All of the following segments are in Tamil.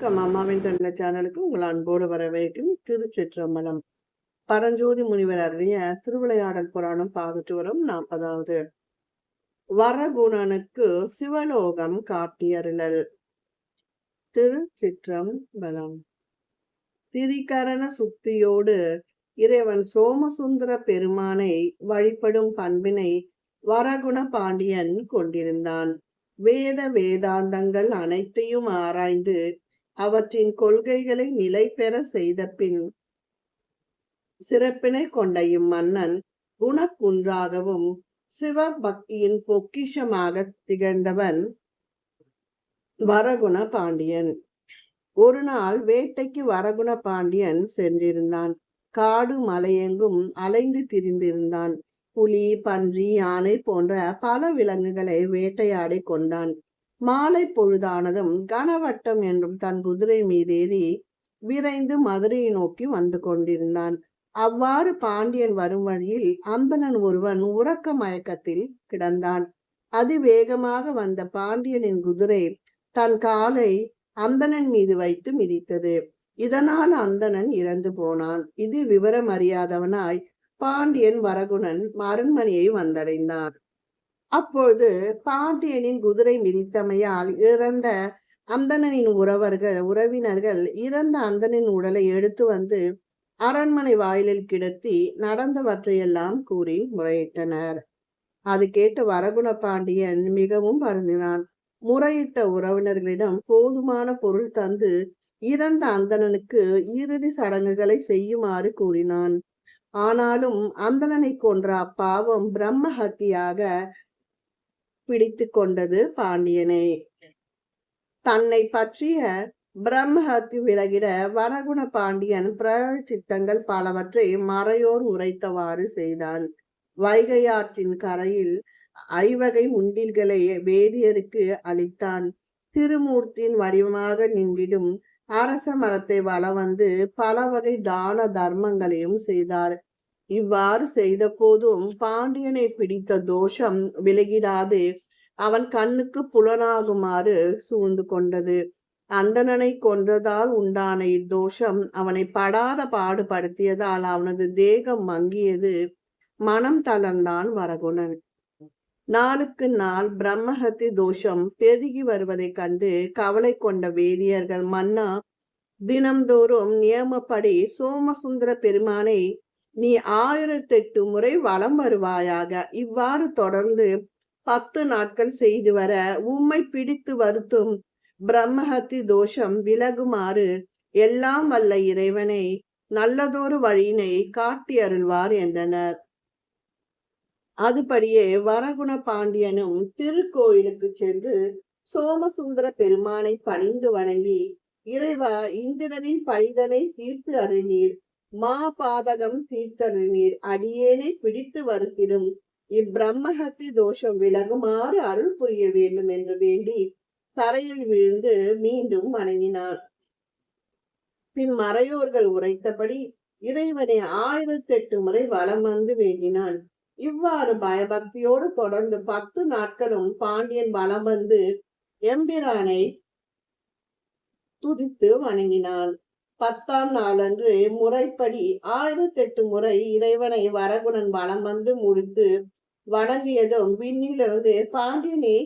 வணக்கம். அம்மாவின் தந்த சேனலுக்கு உங்கள் அன்போடு வரவேற்கும் திருச்சிற்றம்பலம். பரஞ்சோதி முனிவர் அருளிய திருவிளையாடல் புராணம் பார்த்துட்டு வரும் நாற்பதாவது. வரகுணனுக்கு சிவலோகம் காட்டியருளல். திருச்சிற்றம்பலம். திரிகரண சுத்தியோடு இறைவன் சோமசுந்தர பெருமானை வழிபடும் பண்பினை வரகுண பாண்டியன் கொண்டிருந்தான். வேத வேதாந்தங்கள் அனைத்தையும் ஆராய்ந்து அவற்றின் கொள்கைகளை நிலை பெற செய்த பின் சிறப்பினை கொண்ட இம்மன்னன் குணக்குன்றாகவும் சிவபக்தியின் பொக்கிஷமாக திகழ்ந்தவன் வரகுண பாண்டியன். ஒரு நாள் வேட்டைக்கு வரகுண பாண்டியன் சென்றிருந்தான். காடு மலையெங்கும் அலைந்து திரிந்திருந்தான். புலி பன்றி யானை போன்ற பல விலங்குகளை வேட்டையாடி கொண்டான். மாலை பொழுதானதும் கனவட்டம் என்றும் தன் குதிரை மீதேறி விரைந்து மதுரையை நோக்கி வந்து கொண்டிருந்தான். அவ்வாறு பாண்டியன் வரும் வழியில் அந்தணன் ஒருவன் உறக்க மயக்கத்தில் கிடந்தான். அதிவேகமாக வந்த பாண்டியனின் குதிரை தன் காலை அந்தணன் மீது வைத்து மிதித்தது. இதனால் அந்தணன் இறந்து போனான். இது விவரம் அறியாதவனாய் பாண்டியன் வரகுணன் அரண்மனையை வந்தடைந்தான். அப்பொழுது பாண்டியனின் குதிரை மிதித்தமையால் இறந்த அந்தணனின் உறவர்கள் உறவினர்கள் இறந்த அந்தனின் உடலை எடுத்து வந்து அரண்மனை வாயிலில் கிடத்தி நடந்தவற்றையெல்லாம் கூறி முறையிட்டனர். அது கேட்டு வரகுண பாண்டியன் மிகவும் வருந்தினான். முறையிட்ட உறவினர்களிடம் போதுமான பொருள் தந்து இறந்த அந்தணனுக்கு இறுதி சடங்குகளை செய்யுமாறு கூறினான். ஆனாலும் அந்தணனை கொன்ற அப்பாவம் பிரம்ம ஹத்தியாக பிடித்து கொண்டது பாண்டியனை. தன்னை பற்றிய பிரம்மஹத்தி விலகிட வரகுண பாண்டியன் பிரச்சித்தங்கள் பலவற்றை மறையோர் உரைத்தவாறு செய்தான். வைகையாற்றின் கரையில் ஐவகை உண்டில்களை வேதியருக்கு அளித்தான். திருமூர்த்தியின் வடிவமாக நின்றிடும் அரச மரத்தை வளம் வந்து பல வகை தான தர்மங்களையும் செய்தார். இவ்வாறு செய்த போதும் பாண்டியனை பிடித்த தோஷம் விலகிடாது. அவன் கண்ணுக்கு புலனாகுமாறு சூழ்ந்து கொண்டது. அந்தணனை கொன்றதால் உண்டான இத்தோஷம் அவனை படாத பாடுபடுத்தியதால் அவனது தேகம் மங்கியது. மனம் தளர்ந்தான் வரகுணன். நாளுக்கு நாள் பிரம்மஹத்தி தோஷம் பெருகி வருவதைக் கண்டு கவலை கொண்ட வேதியர்கள் மன்னா தினம்தோறும் நியமப்படி சோமசுந்தர பெருமானை நீ ஆயிரத்தெட்டு முறை வலம் வருவாயாக. இவ்வாறு தொடர்ந்து பத்து நாட்கள் செய்து வர உம்மை பிடித்து வருத்தும் பிரம்மஹத்தி தோஷம் விலகுமாறு எல்லாம் வல்ல இறைவனை நல்லதொரு வழியினை காட்டி அருள்வார் என்றனர். அதுபடியே வரகுண பாண்டியனும் திருக்கோயிலுக்கு சென்று சோமசுந்தர பெருமானை பணிந்து வணங்கி இறைவா இந்திரனின் பழிதனை தீர்த்து அருளீர் மா பாதகம் தீர்த்தருளீர் அடியேனை பிடித்து வருத்திடும். இப்பிரம்மஹத்தி தோஷம் விலகுமாறு அருள் புரிய வேண்டும் என்று வேண்டி தரையில் விழுந்து மீண்டும் வணங்கினார். பின் மறையோர்கள் உரைத்தபடி இறைவனை ஆயிரத்தி எட்டு முறை வலம் வந்து வேண்டினான். இவ்வாறு பயபக்தியோடு தொடர்ந்து பத்து நாட்களும் பாண்டியன் வலம் வந்து எம்பிரானை துதித்து வணங்கினான். பத்தாம் நாளன்று முறைப்படி ஆயிரத்தி எட்டு முறை இறைவனை வரகுணன் வலம் வந்து முடித்து வணங்கியதும் விண்ணிலிருந்து பாண்டியனே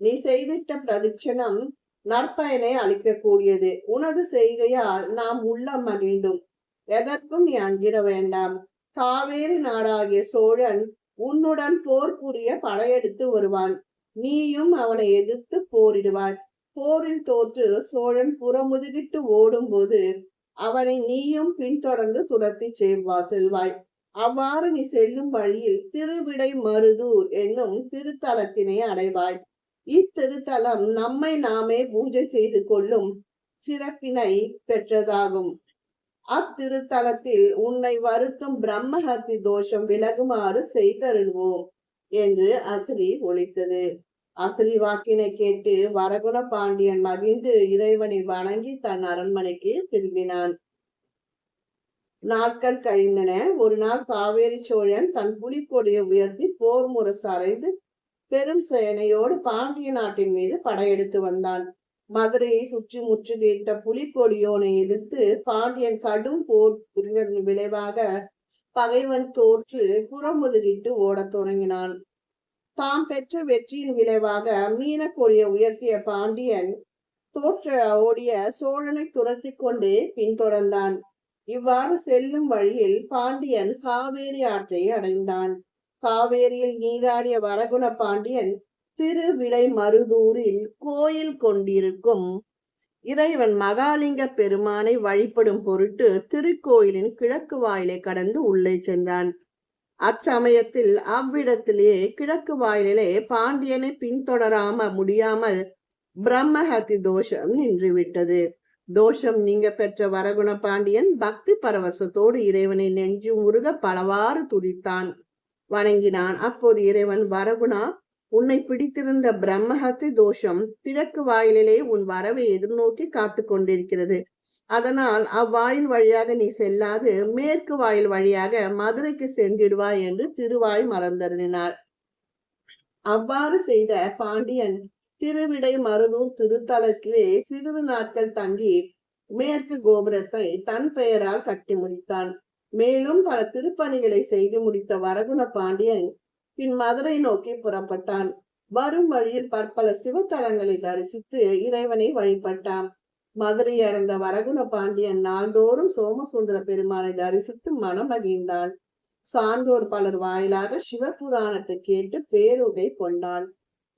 நீ செய்திட்ட பிரதிட்சணம் நற்பயனை அளிக்கக்கூடியது. உனது செய்கையால் நாம் உள்ளம் மகிழ்ந்தும் எதற்கும் நீ அஞ்சிட வேண்டாம். காவேரி நாடாகிய சோழன் உன்னுடன் போர் புரிய படையெடுத்து வருவான். நீயும் அவனை எதிர்த்து போரிடுவாய். போரில் தோற்று சோழன் புறமுதுகிட்டு ஓடும் போது அவனை நீயும் பின்தொடர்ந்து துரத்தி செல்வா செல்வாய். அவ்வாறு நீ செல்லும் வழியில் திருவிடை மருதூர் என்னும் திருத்தலத்தினை அடைவாய். இத்திருத்தலம் நம்மை நாமே பூஜை செய்து கொள்ளும் சிறப்பினை பெற்றதாகும். அத்திருத்தலத்தில் உன்னை வருத்தும் பிரம்மஹத்தி தோஷம் விலகுமாறு செய்தருள்வோம் என்று அசிரி ஒழித்தது அசிரி வாக்கினை கேட்டு வரகுண பாண்டியன் மகிழ்ந்து இறைவனை வணங்கி தன் அரண்மனைக்கு திரும்பினான். நாட்கள் கழிந்தன. ஒரு நாள் காவேரி சோழன் தன் புலிக்கொடியை உயர்த்தி போர் முரசு அறைந்து பெரும் சேனையோடு பாண்டிய நாட்டின் மீது படையெடுத்து வந்தான். மதுரையை சுற்றி முற்றுகையிட்ட புலிக்கொடியோனை எதிர்த்து பாண்டியன் கடும் போர் புரிந்ததன் விளைவாக பகைவன் தோற்று புறமுதுகிட்டு ஓடத் தொடங்கினான். தாம் பெற்ற வெற்றியின் விளைவாக மீனக்கொடியை உயர்த்திய பாண்டியன் தோற்ற ஓடிய சோழனை துரத்தி கொண்டே பின்தொடர்ந்தான். இவ்வாறு செல்லும் வழியில் பாண்டியன் காவேரி ஆற்றை அடைந்தான். காவேரியில் நீராடிய வரகுண பாண்டியன் திருவிடை மருதூரில் கோயில் கொண்டிருக்கும் இறைவன் மகாலிங்க பெருமானை வழிபடும் பொருட்டு திருக்கோயிலின் கிழக்கு வாயிலை கடந்து உள்ளே சென்றான். அச்சமயத்தில் அவ்விடத்திலே கிழக்கு வாயிலே பாண்டியனை பின்தொடராம முடியாமல் பிரம்மஹத்தி தோஷம் நின்றுவிட்டது. தோஷம் நீங்க பெற்ற வரகுண பாண்டியன் பக்தி பரவசத்தோடு இறைவனை நெஞ்சு முருக பலவாறு துதித்தான். வணங்கினான். அப்போது இறைவன் வரகுணா உன்னை பிடித்திருந்த பிரம்மஹத்தி தோஷம் கிழக்கு வாயிலே உன் வரவை எதிர்நோக்கி காத்து கொண்டிருக்கிறது. அதனால் அவ்வாயில் வழியாக நீ செல்லாது மேற்கு வாயில் வழியாக மதுரைக்கு சென்றிடுவாய் என்று திருவாய் மலர்ந்தருளினார். அவ்வாறு செய்த பாண்டியன் திருவிடை மருதூர் திருத்தலத்திலே சிறிது நாட்கள் தங்கி மேற்கு கோபுரத்தை தன் பெயரால் கட்டி முடித்தான். மேலும் பல திருப்பணிகளை செய்து முடித்த வரகுண பாண்டியன் பின் மதுரை நோக்கி புறப்பட்டான். வரும் வழியில் பற்பல சிவத்தலங்களை தரிசித்து இறைவனை வழிபட்டான். மதுரை அடைந்த வரகுண பாண்டியன் நாள்தோறும் சோமசுந்தர பெருமானை தரிசித்து மனம் மகிழ்ந்தான் சான்றோர் பலர் வாயிலாக சிவபுராணத்தை கேட்டு பேருகை கொண்டான்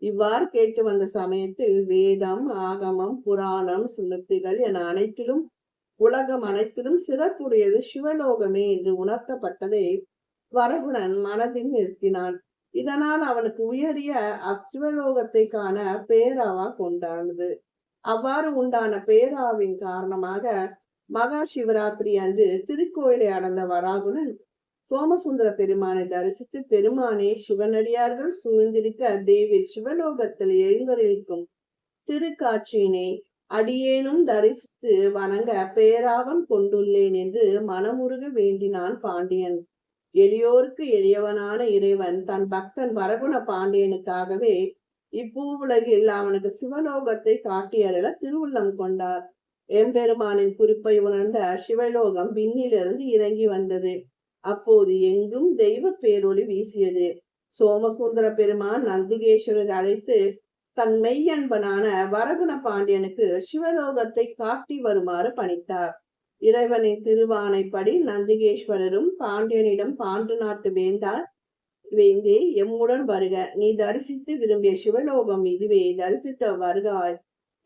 இவ்வாறு கேட்டு வந்த சமயத்தில் வேதம் ஆகமம் புராணம் சுளுத்திகள் என அனைத்திலும் உலகம் அனைத்திலும் சிறப்புடையது சிவலோகமே என்று உணர்த்தப்பட்டதை வரகுணன் மனதில் நிறுத்தினான். இதனால் அவனுக்கு உயரிய அச்சிவலோகத்தை காண பேராவா கொண்டானது அவ்வாறு உண்டான பேராவின் காரணமாக மகா சிவராத்திரி அன்று திருக்கோயிலை அடைந்த வராகுணன் சோமசுந்தர பெருமானை தரிசித்து பெருமானே சிவனடியார்கள் சூழ்ந்திருக்க தேவி சிவலோகத்தில் எழுந்தருளிக்கும் திருக்காட்சியினை அடியேனும் தரிசித்து வணங்க பேராவன் கொண்டுள்ளேன் என்று மனமுருக வேண்டினான் பாண்டியன். எளியோருக்கு எளியவனான இறைவன் தன் பக்தன் வரகுண பாண்டியனுக்காகவே இப்பூவுலகில் அவனுக்கு சிவலோகத்தை காட்டியருள திருவுள்ளம் கொண்டார். எம்பெருமானின் குறிப்பை உணர்ந்த சிவலோகம் விண்ணிலிருந்து இறங்கி வந்தது. அப்போது எங்கும் தெய்வ பேரொளி வீசியது. சோமசுந்தர பெருமான் நந்திகேஸ்வரர் அழைத்து தன் மெய்யன்பனான வரகுண பாண்டியனுக்கு சிவலோகத்தை காட்டி வருமாறு பணித்தார். இறைவனின் திருவானைப்படி நந்திகேஸ்வரரும் பாண்டியனிடம் பாண்டு நாட்டு வேந்தார் வேந்தே எம்முடன் வருக. நீ தரிசித்து விரும்பிய சிவலோகம் இதுவே. தரிசித்த வருகாய்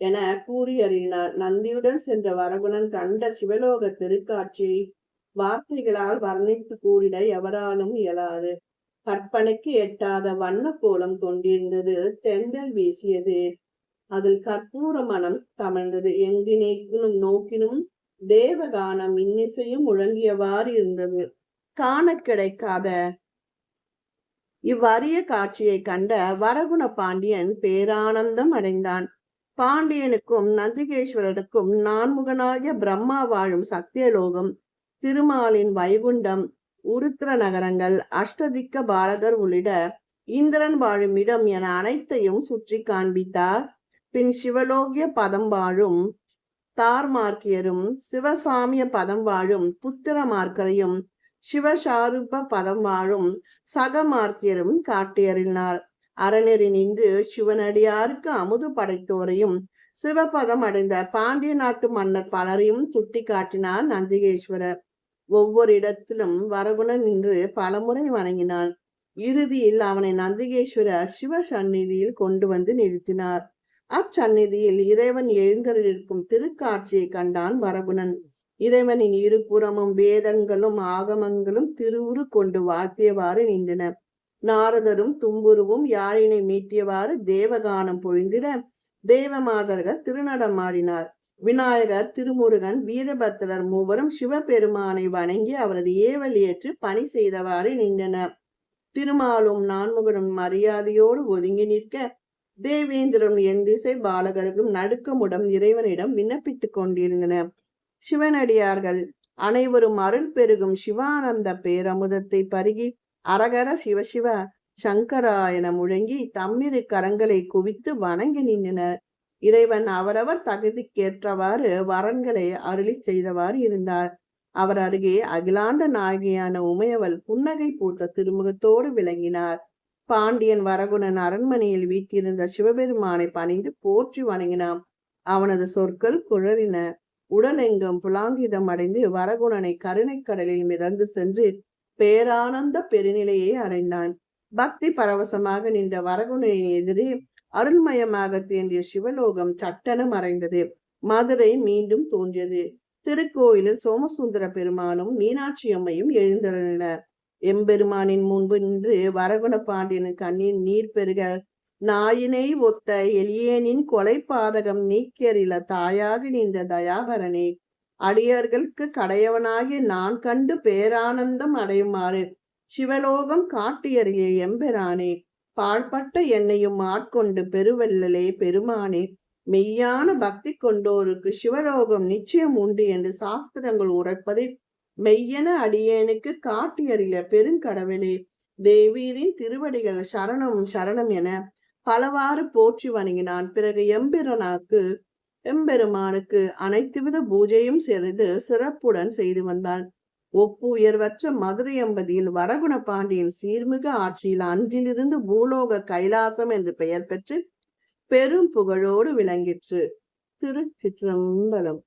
என கூறி அறியினார் நந்தியுடன் சென்ற வரகுணன் கண்ட சிவலோக திருக்காட்சி வார்த்தைகளால் வர்ணித்து கூறிட எவராலும் இயலாது. கற்பனைக்கு எட்டாத வண்ண கோலம் கொண்டிருந்தது தென்றல் வீசியது. அதில் கற்பூர மனம் கமழ்ந்தது. எங்கு நோக்கினும் தேவகானம் இன்னிசையும் முழங்கியவாறு இருந்தது. காண கிடைக்காத இவ்வரிய காட்சியை கண்ட வரகுண பாண்டியன் பேரானந்தம் அடைந்தான். பாண்டியனுக்கும் நந்திகேஸ்வரருக்கும் நான்முகனாகிய பிரம்மா வாழும் சத்தியலோகம் திருமாலின் வைகுண்டம் உருத்திர நகரங்கள் அஷ்டதிக்க பாலகர் உள்ளிட இந்திரன் வாழும் இடம் என அனைத்தையும் சுற்றி காண்பித்தார். பின் சிவலோகிய பதம் வாழும் தார்மார்க்கியரும் சிவசாமிய பதம் வாழும் புத்திரமார்க்கரையும் சிவசாரூப பதம் சகமார்த்தியரும் காட்டியறினார். அறநெறி நின்று சிவனடியாருக்கு அமுது படைத்தோரையும் சிவபதம் அடைந்த பாண்டிய நாட்டு மன்னர் பலரையும் சுட்டி காட்டினார் நந்திகேஸ்வரர். ஒவ்வொரு இடத்திலும் வரகுணன் நின்று பலமுறை வணங்கினான் இறுதியில் அவனை நந்திகேஸ்வரர் சிவ சந்நிதியில் கொண்டு வந்து நிறுத்தினார். அச்சந்நிதியில் இறைவன் எழுந்தருளிருக்கும் திருக்காட்சியை கண்டான் வரகுணன். இறைவனின் இருபுறமும் வேதங்களும் ஆகமங்களும் திருவுரு கொண்டு வாத்தியவாறு நின்றன. நாரதரும் தும்புருவும் யாழினை மீட்டியவாறு தேவகானம் பொழிந்திட தேவமாதர்கள் திருநடமாடினார் விநாயகர் திருமுருகன் வீரபத்திரர் மூவரும் சிவபெருமானை வணங்கி அவரது ஏவல் ஏற்று பணி செய்தவாறு நின்றனர் திருமாலும் நான்முகனும் மரியாதையோடு ஒதுங்கி நிற்க தேவேந்திரன் என் திசை பாலகர்களும் நடுக்கமுடன் இறைவனிடம் விண்ணப்பித்துக் கொண்டிருந்தனர். சிவனடியார்கள். அனைவரும் அருள் பெருகும் சிவானந்த பேரமுதத்தை பருகி அரகர சிவசிவ சங்கரா என முழங்கி தம்மிரு கரங்களை குவித்து வணங்கி நின்றனர். இறைவன் அவரவர் தகுதிக்கேற்றவாறு வரன்களை அருளி செய்தவாறு இருந்தார். அவர் அருகே அகிலாண்ட நாயகியான உமையவள் புன்னகை பூத்த திருமுகத்தோடு விளங்கினார். பாண்டியன் வரகுணன் அரண்மனையில் வீட்டிருந்த சிவபெருமானை பணிந்து போற்றி வணங்கினான். அவனது சொற்கள் குழறின. உடலெங்கும் புலாங்கிதம் அடைந்து வரகுணனை கருணைக்கடலில் மிதந்து சென்று பேரானந்த பெருநிலையை அடைந்தான். பக்தி பரவசமாக நின்ற வரகுணனின் எதிரே அருள்மயமாக தோன்றிய சிவலோகம் சட்டென மறைந்தது. மதுரை மீண்டும் தோன்றியது. திருக்கோயிலில் சோமசுந்தர பெருமானும் மீனாட்சி அம்மையும் எழுந்தனர் எம்பெருமானின் முன்பு நின்று வரகுண பாண்டியனின் கண்ணின் நீர் பெருக நாயினை ஒத்த எலியேனின் கொலை பாதகம் நீக்கியறில தாயாக நின்ற தயாகரனே அடியர்களுக்கு கடையவனாகிய நான் கண்டு பேரானந்தம் அடையுமாறு சிவலோகம் காட்டியறிய எம்பெரானே பாழ்பட்ட என்னையும் ஆட்கொண்டு பெருவெல்லலே பெருமானே மெய்யான பக்தி கொண்டோருக்கு சிவலோகம் நிச்சயம் உண்டு என்று சாஸ்திரங்கள் உரைப்பதை மெய்யென அடியேனுக்கு காட்டியறிய பெருங்கடவுளே தேவீரின் திருவடிகள் சரணம் சரணம் என பலவாறு போற்றி வணங்கினான். பிறகு எம்பெருனாக்கு எம்பெருமானுக்கு அனைத்துவித பூஜையும் செய்து சிறப்புடன் செய்து வந்தான் ஒப்பு உயர்வற்ற மதுரை எம்பதியில் வரகுண பாண்டியன் சீர்மிகு ஆட்சியில் அன்றிலிருந்து பூலோக கைலாசம் என்று பெயர் பெற்று பெரும் புகழோடு விளங்கிற்று. திருச்சிற்றம்பலம்.